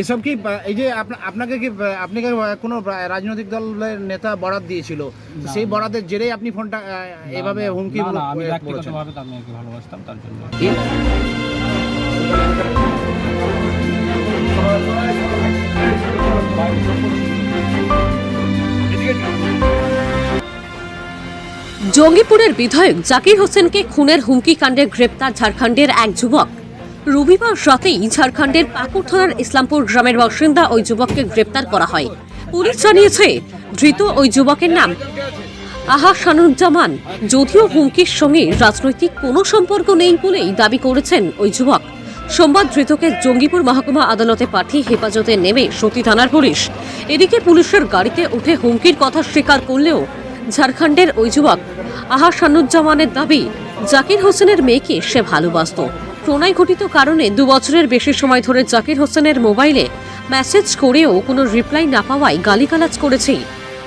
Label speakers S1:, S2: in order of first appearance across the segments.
S1: এসব কি এই যে আপনাকে কি বা, আপনি কি কোনো রাজনৈতিক দলের নেতা বরাদ দিয়েছিল? সেই বরাদের জেরেই আপনি ফোনটা এভাবে হুমকি
S2: আমি ব্যক্তিগতভাবে ভালোবাসতাম তার জন্য।
S3: জঙ্গিপুরের বিধায়ক জাকির হোসেনকে খুনের হুমকি কাণ্ডে গ্রেপ্তার ঝাড়খণ্ডের এক যুবক। রবিবার রাতেই ঝাড়খণ্ডের পাকুড় থানার ইসলামপুর গ্রামের বাসিন্দা ওই যুবককে গ্রেপ্তার করা হয়। পুলিশ জানিয়েছে, ধৃত ওই যুবকের নাম আহা শানুজ্জামান যদিও হুমকির সঙ্গে রাজনৈতিক কোনো সম্পর্ক নেই বলেই দাবি করেছেন ওই যুবক। সোমবার ধৃতকে জঙ্গিপুর মহকুমা আদালতে পাঠিয়ে হেফাজতে নেমে সতী থানার পুলিশ। এদিকে পুলিশের গাড়িতে উঠে হুমকির কথা স্বীকার করলেও ঝাড়খণ্ডের ওই যুবক আহা শানুজ্জামানের দাবি, জাকির হোসেনের মেয়েকে সে ভালোবাসত। প্রণয় ঘটিত কারণে দু বছরের বেশি সময় ধরে জাকির হোসেনের মোবাইলে মেসেজ করেও কোনো রিপ্লাই না পাওয়ায় গালিগালাজ করেছে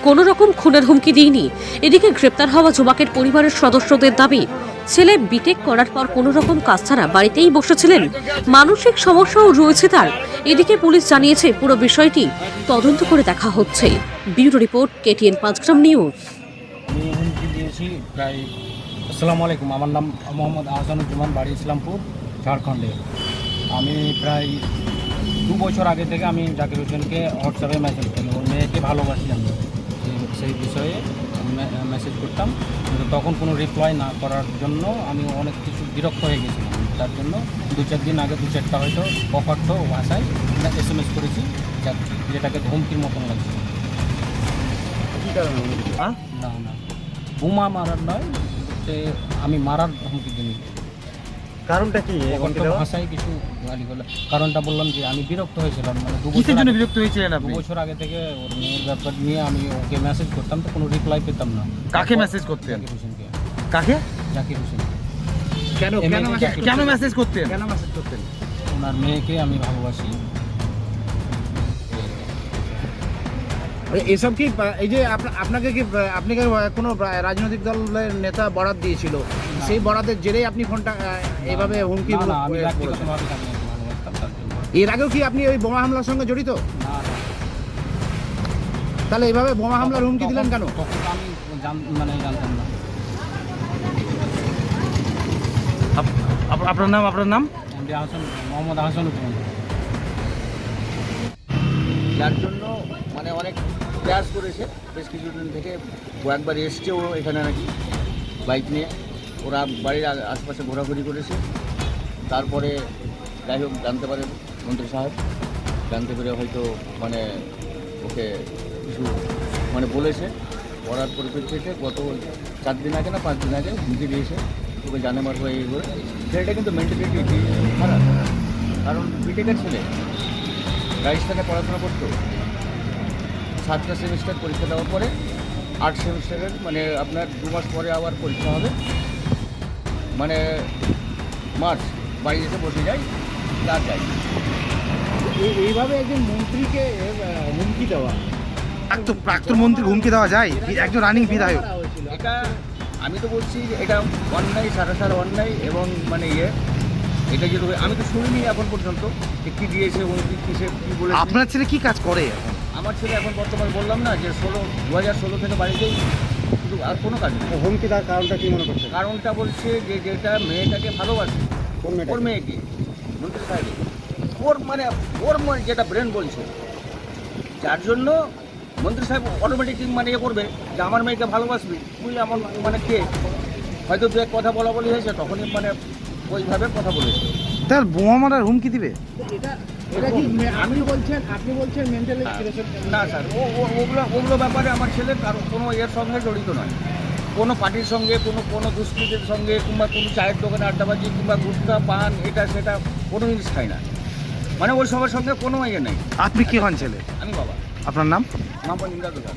S3: কোনো রকম খুনের হুমকি দিইনি। এদিকে গ্রেপ্তার হওয়া যুবকের পরিবারের সদস্যদের দাবি, ছেলে বিটেক করার পর কোনো রকম কাজ ছাড়া বাড়িতেই বসেছিলেন। মানসিক সমস্যাও রয়েছে তার। এদিকে পুলিশ জানিয়েছে, পুরো বিষয়টি তদন্ত করে দেখা হচ্ছে। Bureau report, KTN Panchgram news.
S2: আসসালামু আলাইকুম। আমার নাম মোহাম্মদ আহসানুজ্জামান, বাড়ি ইসলামপুর। ঝাড়খণ্ডে। আমি প্রায় দু বছর আগে থেকে আমি জাকির হোসেনকে হোয়াটসঅ্যাপে মেসেজ করি। ওর মেয়েকে ভালোবাসি আমি। সেই- বিষয়ে মেসেজ করতাম। কিন্তু তখন কোনো রিপ্লাই না করার জন্য আমি অনেক কিছু বিরক্ত হয়ে গেছিলাম। তার জন্য দু চার দিন আগে দু চারটা হয়তো কপার্থ ভাষায় এস এম এস করেছি যা- যেটাকে ধমকির মতন লাগছে? না না। বোমা মারার নয় সে আমি মারার হুমকি দিই
S1: কারণটা কি?
S2: ভাষায় কিছু গালি কারণটা বললাম যে আমি বিরক্ত হয়েছিলাম মানে দু বছর
S1: জন্য বিরক্ত হয়েছিলেন
S2: দু বছর আগে থেকে ওর মেয়ের ব্যাপার নিয়ে আমি ওকে মেসেজ করতাম তো কোনো রিপ্লাই পেতাম না।
S1: কাকে মেসেজ করতেন?
S2: হোসেনকে।
S1: কাকে?
S2: জাকির হোসেন।
S1: কেন কেন। মেসেজ করতেন? কেন মেসেজ করতেন?
S2: ওনার মেয়েকে আমি ভালোবাসি।
S1: এসব কি এই যে আপনাকে কি বা, আপনি কি কোনো রাজনৈতিক দলের নেতা বরাদ দিয়েছিল? সেই বরাদের জেরেই আপনি ফোনটা এইভাবে হুমকি এর আগেও কি আপনি ওই বোমা হামলার সঙ্গে জড়িত? তাহলে এইভাবে বোমা হামলার হুমকি দিলেন কেন?
S2: মানে জানতাম না।
S1: আপনার নাম আপনার নাম?
S2: মোহাম্মদ হাসানুজ্জামান
S4: যার জন্য মানে অনেক প্রয়াস করেছে। বেশ কিছুদিন থেকে কয়েকবার এসছেও এখানে নাকি বাইক নিয়ে। ওরা বাড়ির আশপাশে ঘোরাঘুরি করেছে। তারপরে যাই হোক, জানতে পারে মন্ত্রী সাহেব। জানতে পেরে হয়তো মানে ওকে কিছু মানে বলেছে। বলার পরিপ্রেক্ষিতে গত চার দিন আগে না, পাঁচ দিন আগে হুমকি দিয়েছে। ওকে জানে মার হয়ে এই করে ছেলেটা কিন্তু মেন্টালিটি খারাপ। কারণ বিটেকের ছেলে। রাজস্থানে পড়াশোনা করতো। সাতটা সেমিস্টার পরীক্ষা দেওয়ার পরে আট সেমিস্টারের মানে আপনার দু মাস পরে আবার পরীক্ষা হবে। মানে মার্চ বাড়ি এসে বসে যাই তার যাই
S1: এই- এইভাবে একজন মন্ত্রীকে হুমকি দেওয়া।
S5: প্রাক্তন প্রাক্তন মন্ত্রী হুমকি দেওয়া যায় একজন রানিং বিধায়ক।
S4: এটা আমি তো বলছি যে এটা অন্যায় সারাসার অন্যায় এবং মানে ইয়ে। এটা যদি আমি তো শুনিনি এখন পর্যন্ত কী দিয়েছে মন্ত্রী কিসে কী বলে
S5: আপনার ছেলে কি কাজ করে এখন?
S4: আমার ছেলে এখন বর্তমানে বললাম না যে ষোলো দু হাজার ষোলো থেকে বাড়িতেই শুধু আর কোনো কাজ নেই।
S1: হুমকি তার কারণটা কি মনে করছে
S4: কারণটা বলছে যে যেটা মেয়েটাকে ভালোবাসে
S1: কোন?
S4: ওর মেয়েকে। মন্ত্রী সাহেব ওর মানে ওর মনে যেটা ব্রেন বলছে যার জন্য মন্ত্রী সাহেব অটোমেটিক মানে ইয়ে করবে যে আমার মেয়েকে ভালোবাসবি। তুই আমার মানে কে? হয়তো দু এক কথা বলা বলি হয়েছে তখনই মানে ওইভাবে কথা বলেছে।
S5: তার বোমা মারার হুমকি দিবে?
S1: এটা এটা কি আপনি বলছেন আপনি বলছেন মেন্টালি
S4: না স্যার ও ও- ওগুলো ওগুলো ব্যাপারে আমার ছেলে কারও কোনো এর সঙ্গে জড়িত নয়। কোনো পার্টির সঙ্গে কোনো কোনো দুষ্কৃতির সঙ্গে কিংবা কোনো চায়ের দোকানে আড্ডাবাজি কিংবা গুটকা পান এটা সেটা কোনো জিনিস খাই না। মানে ওই সবার সঙ্গে কোনো ইয়ে নেই।
S5: আপনি কি হন ছেলে?
S4: আমি বাবা।
S5: আপনার নাম?
S4: নাম ইমরাজ হোসেন